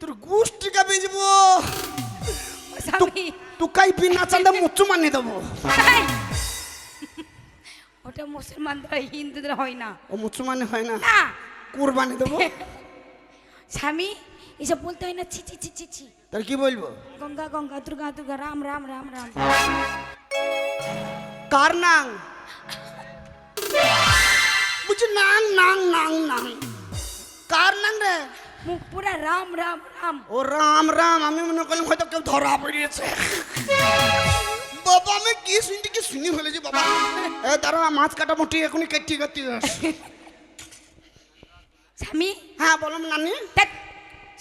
তোর গোষ্ঠীকে বেজবো স্বামী। তুকাই বিনা চান্দা মুচু মানি দেবো! ওটা মুসলমানদের হয়, হিন্দুদের হয় না। ও মুচু মানে হয় না। না। কুরবানি দেবো। স্বামী এসব বলতে হয় না। ছি ছি ছি ছি ছি। তার কি বলব? গঙ্গা গঙ্গা দুর্গা দুর্গা রাম রাম রাম রাম। কার নাং? বুঝি নাং নাং নাং নাং। কার নাং রে? মুখ পুরা রাম রাম রাম। ও রাম রাম আমি মনে করলাম হয়তো কেউ ধরা পড়িয়েছে। বাবা আমি কি শুনতে কি শুনি ফেলেছি বাবা। এ তারা মাছ কাটা মুটি এখনই কেটে কেটে স্বামী? হ্যাঁ বললাম নানি।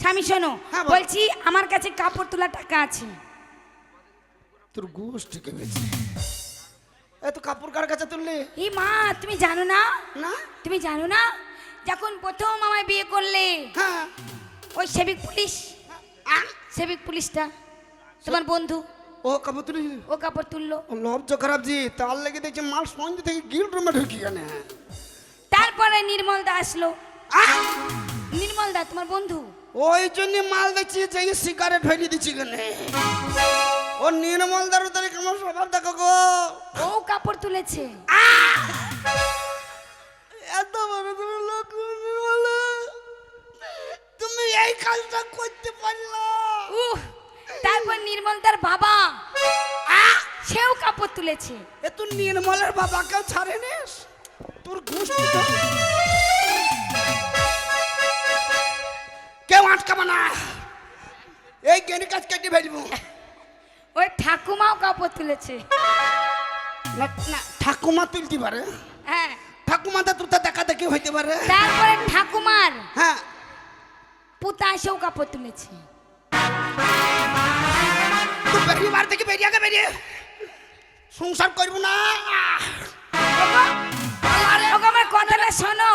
স্বামী শোনো। হ্যাঁ, বলছি আমার কাছে কাপড় তোলা টাকা আছে। তোর গোষ্ঠীকে বেছে এ তো কাপড় কার কাছে তুললি? এই মা তুমি জানো না? না? তুমি জানো না? যখন প্রথম আমায় বিয়ে করলে হ্যাঁ। ওই সেবিক পুলিশ সেবিক পুলিশটা তোমার বন্ধু ও কাপড় তুলি ও কাপড় তুললো। ও লব্জ খারাপ জি তার লেগে দেখছি মাল সঞ্জে থেকে গিল রুমে ঢুকি কেন তারপরে নির্মল দা আসলো। নির্মল দা তোমার বন্ধু? ওই জন্য মাল দেখছি যে সিগারেট হইলি দিচ্ছি কেন ও নির্মল দারু তারিখ আমার স্বভাব দেখো গো। ও কাপড় তুলেছে। কাজটা করতে পারলা। উহ তারপর নির্মল দার বাবা। সেও কাপড় তুলেছে। এ তুই নির্মলের বাবাকেও ছাড়ে নিস তোর তো কেউ আটকাবে না। এই গেনি কাজ কেটে ফেলব। ওই ঠাকুমাও কাপড় তুলেছে। না ঠাকুমা তুলতে পারে। হ্যাঁ। ঠাকুমাতে তোর দেখা দেখি হইতে পারে। তারপরে ঠাকুমার হ্যাঁ। পুতা সেও কাপড় তুলেছে বেরিয়ে বার থেকে বেরিয়ে আগে বেরিয়ে সংসার করব না আমার কথাটা শোনো?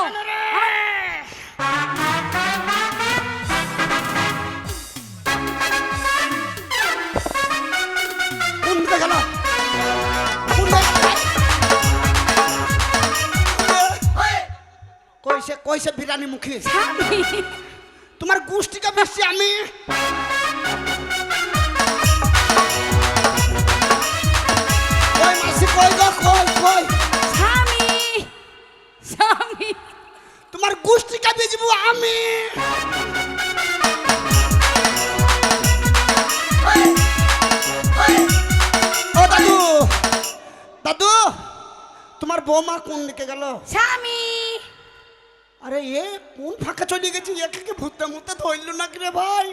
কইছে কইছে বিরানি মুখী তোমার গোষ্ঠীকে বেশি আমি। তোমার গোষ্ঠীকে বেচবো আমি। ও দাদু দাদু তোমার বৌমা কোন দিকে গেল? স্বামী। আরে এ কোন ফাঁকা চলে গেছে? একে ভূতে মুতে ধরল না কি রে ভাই?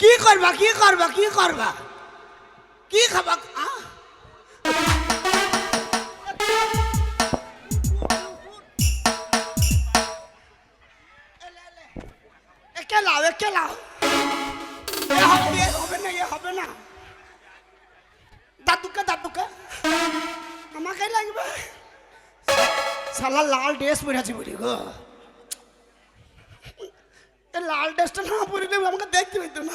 কি করবা কি করবা কি করবা? কি খাবা? লাও লাও। হবে না হবে না। দাদুকে দাদুকে। আমাকে লাগবে। শালা লাল ড্রেস পরেছি বলি গো। এ লাল ড্রেসটা না পরিলে আমাকে দেখতে পেতো না।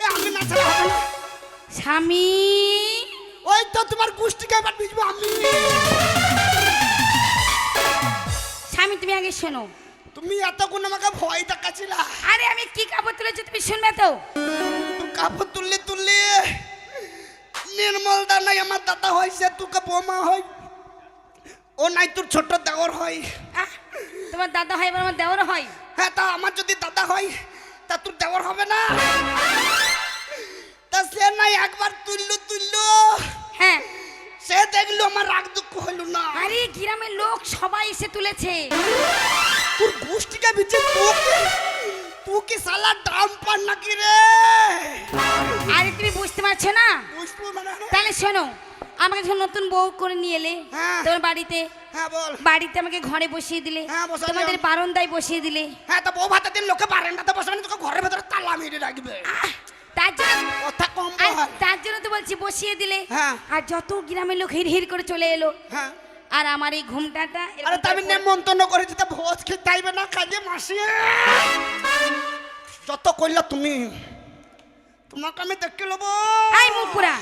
এ আমি না ছাড়া হবে না। স্বামী। ওই তো তোমার গোষ্ঠীকে এবার বুঝব আমি। স্বামী তুমি আগে শোনো। তুমি এতক্ষণ আমাকে ভয় দেখাচ্ছিলা। আরে আমি কি কাপড় তুলেছি তুমি শুনবে তো? কাপড় তুললে তুললে। নির্মল দা নাই আমার দাদা হয়েছে তোকে বোমা হয়। ও নাই তোর ছোট দেওর হয়। আহ, তোমার দাদা হয় এবার আমার দেওয়ার হয়। হ্যাঁ তা আমার যদি দাদা হয় তা তোর দেওয়ার হবে না। তা সে নাই একবার তুললো তুললো। হ্যাঁ। সে দেখল আমার রাগ দুঃখ হইল না। আরে গ্রামের লোক সবাই এসে তুলেছে। তোর গোষ্ঠীটা বিচে তোকে তুই কি সালা ড্রাম পান নাকি রে? আরে তুমি বুঝতে পারছ না? বুঝব মানে তাহলে শোনো আমাকে যখন নতুন বউ করে নিয়ে এলে হ্যাঁ। তোমার বাড়িতে হ্যাঁ বল। বাড়িতে আমাকে ঘরে বসিয়ে দিলে হ্যাঁ, বসালাম। তোমাদের বারান্দায় বসিয়ে দিলে। হ্যাঁ তো বউ ভাতের দিন লোকে বারেন্দাতে বসবে না তোকে ঘরের ভেতরে তালা মেরে রাখবে। আহ, তার জন্য কথা কম আর বল। তার জন্য তো বলছি বসিয়ে দিলে। হ্যাঁ। আর যত গ্রামের লোক হির হির করে চলে এলো হ্যাঁ। আর আমার এই ঘুমটাটা এরকম আরে তা আমি করে- নেমন্তন্ন করেছি তা ভোজ খেতে আইবে না কাজে মাসি। যত কইলা তুমি তোমাকে আমি দেখে লব। আই মুখ পুরা।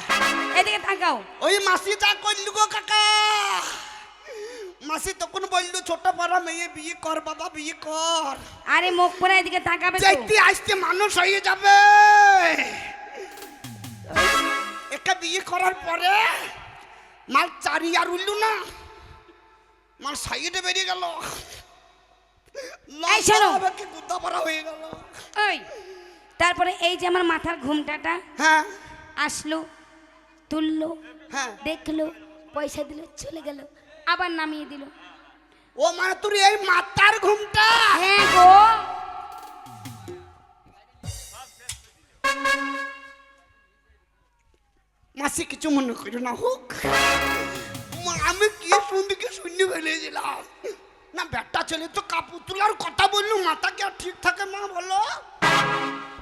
এদিকে তাকাও। ওই মাসি যা কইলু গো কাকা। মাসি তখন বললু ছোট পাড়া মেয়ে বিয়ে কর বাবা বিয়ে কর। আরে মুখ পুরা এদিকে তাকাবে যাইতে আসতে মানুষ হয়ে যাবে। একা বিয়ে করার পরে মাল চারি আর উঠলু না। মাল সাইডে বেরিয়ে গেল। তারপরে এই যে আমার মাথার ঘুমটাটা হ্যাঁ। আসলো। তুললো হ্যাঁ। দেখল পয়সা দিল চলে গেল আবার নামিয়ে দিল। ও মানে তোর এই মাথার ঘুমটা? হ্যাঁ গো। মাসি কিছু মনে করি না হোক। আমি কি শুনতে কি শুনে ফেলেছিলাম না বেটা ছেলে তো কাপড় তোলার কথা বললু মাথা কি আর ঠিক থাকে মা বলো?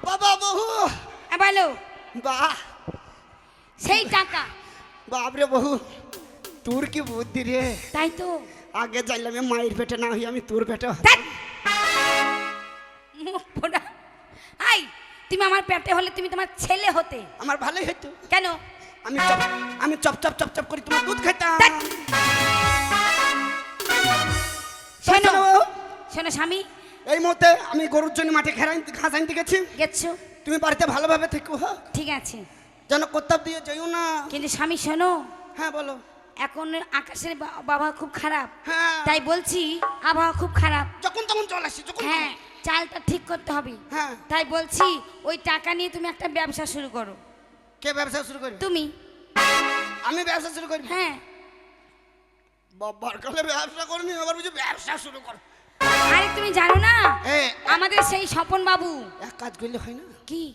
বাবা বহু আ, বলো। বাহ। সেই টাকা। বাপরে বহু তোর কি বুদ্ধি রে? তাই তো। আগে যাইলাম মায়ের পেটে না হই আমি তোর পেটে। মুখ পোড়া আই তুমি আমার পেটে হলে তুমি তোমার ছেলে হতে। আমার ভালোই হতো কেন? আমি আমি চপ চপ চপ চপ করে তোমার দুধ খেতাম শোনো, শোনো স্বামী। এই মুহূর্তে আমি গরুর জন্য মাঠে ঘেরা ঘাস আনতে গেছি। গেছো। তুমি বাড়িতে ভালোভাবে থেকো হ্যাঁ? ঠিক আছে। যেন কোথাও দিয়ে যাইও না। কিন্তু স্বামী শোনো। হ্যাঁ বলো। এখন আকাশের বা- আবহাওয়া খুব খারাপ। হ্যাঁ। তাই বলছি আবহাওয়া খুব খারাপ। যখন তখন চলে আসি যখন হ্যাঁ চালটা ঠিক করতে হবে। হ্যাঁ। তাই বলছি ওই টাকা নিয়ে তুমি একটা ব্যবসা শুরু করো। কে ব্যবসা শুরু করবে? তুমি। আমি ব্যবসা শুরু করি হ্যাঁ। বাবার কালে ব্যবসা করবি আবার বুঝি ব্যবসা শুরু কর। আরে তুমি জানো না? এ আমাদের সেই স্বপন বাবু। এক কাজ করলে হয় না? কি?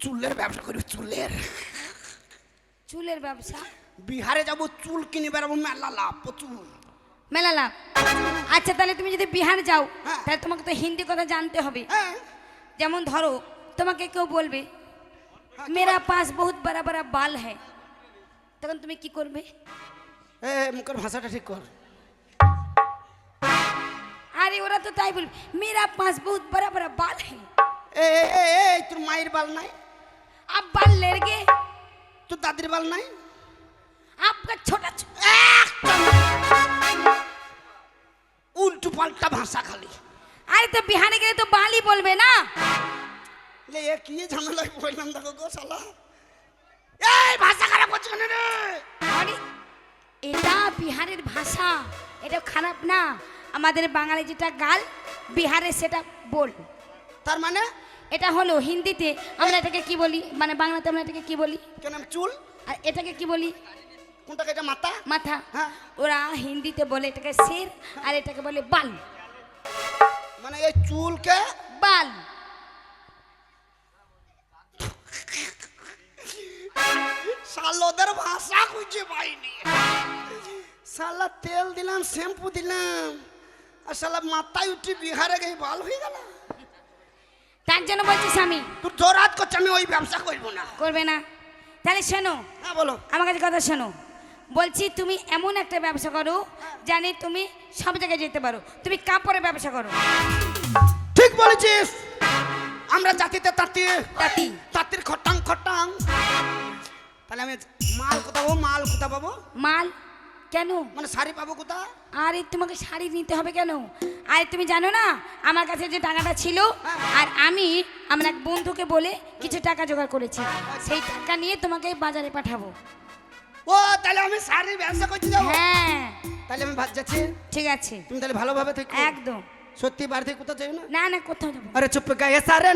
চুলের ব্যবসা করবি চুলের। চুলের ব্যবসা? বিহারে যাব চুল কিনে বেড়াবো মেলা লাভ প্রচুর। মেলা লাভ? আচ্ছা তাহলে তুমি যদি বিহার যাও হ্যাঁ। তাহলে তোমাকে তো হিন্দি কথা জানতে হবে। হ্যাঁ। যেমন ধরো তোমাকে কেউ বলবে হ্যাঁ, মেরা পাস বহুত বড় বড়া বাল হ্যাঁ তখন তুমি কি করবে? এ মুখের ভাষাটা ঠিক কর। আরে ওরা তো তাই বলবে মেরা পাস বহুত বড় বড়া বাল হ্যাঁ তোর মায়ের বাল নাই? আব্বার লেরগে তো দাদির বাল নাই আপনার ছোট উল্টু পাল্টা ভাষা খালি আরে তো বিহারে গেলে তো বালি বলবে না লে এ কি ঝামেলায় বললাম দেখো গো শালা এই ভাষা খারাপ হচ্ছে কেন রে এটা বিহারের ভাষা এটা খারাপ না আমাদের বাঙালি যেটা গাল বিহারে সেটা বল তার মানে এটা হলো হিন্দিতে আমরা এটাকে কি বলি? মানে বাংলাতে আমরা এটাকে কি বলি? কেন চুল? আর এটাকে কি বলি? কোনটাকে? এটা মাথা? মাথা। হ্যাঁ। ওরা হিন্দিতে বলে এটাকে শির আর এটাকে বলে বাল। মানে এই চুলকে বাল। শালোদের ভাষা খুঁজে পাইনি। শালা তেল দিলাম শ্যাম্পু দিলাম আর শালা মাথায় উঠে বিহারে গিয়ে বাল হয়ে গেল তার জন্য বলছিস আমি? তুই জোরাত করছে আমি ওই ব্যবসা করব না। করবে না? তাহলে শোনো। হ্যাঁ বলো। আমার কাছে কথা শোনো। বলছি তুমি এমন একটা ব্যবসা করো জানি তুমি সব জায়গায় যেতে পারো। তুমি কাপড়ের ব্যবসা করো। ঠিক বলেছিস। আমরা জাতিতে তাঁতি। তাঁতি। তাঁতির খটাং খটাং। তাহলে আমি মাল কোথা পাবো মাল কোথা পাবো? মাল কেন? মানে শাড়ি পাবো কোথা আর তোমাকে শাড়ি নিতে হবে কেন? আর তুমি জানো না আমার কাছে যে টাকাটা ছিল হ্যাঁ। আর আমি আমার এক বন্ধুকে বলে কিছু টাকা জোগাড় করেছি। সেই টাকা নিয়ে তোমাকে বাজারে পাঠাবো। ও তাহলে আমি শাড়ির ব্যবসা করছি হ্যাঁ। তাহলে আমি ভাত যাচ্ছি? ঠিক আছে। তুমি তাহলে ভালোভাবে থেকো। একদম। সত্যি বাড়িতে কোথাও যাবে না? না না কোথাও যাব আরে চুপ গায়ে সারে